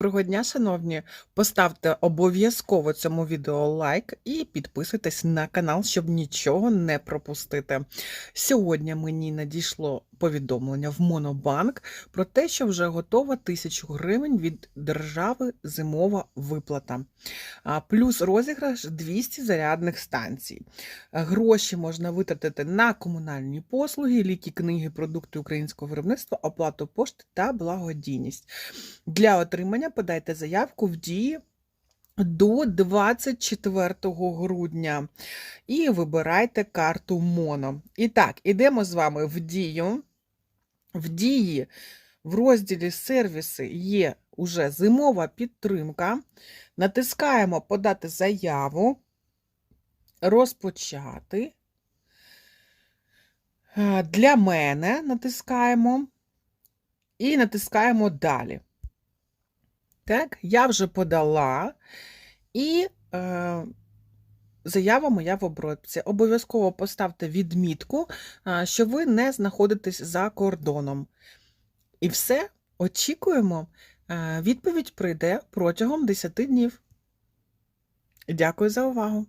Доброго дня, шановні! Поставте обов'язково цьому відео лайк і підписуйтесь на канал, щоб нічого не пропустити. Сьогодні мені надійшло повідомлення в Монобанк про те, що вже готова тисячу гривень від держави зимова виплата. Плюс розіграш 200 зарядних станцій. Гроші можна витратити на комунальні послуги, ліки, книги, продукти українського виробництва, оплату пошти та благодійність. Для отримання подайте заявку в дії до 24 грудня і вибирайте карту МОНО. І так, ідемо з вами в дію. В дії в розділі сервіси є уже зимова підтримка. Натискаємо подати заяву, розпочати. Е, Для мене натискаємо і натискаємо далі. Так, я вже подала, і е, заява моя в обробці. Обов'язково поставте відмітку, що ви не знаходитесь за кордоном. І все, очікуємо. Відповідь прийде протягом 10 днів. Дякую за увагу!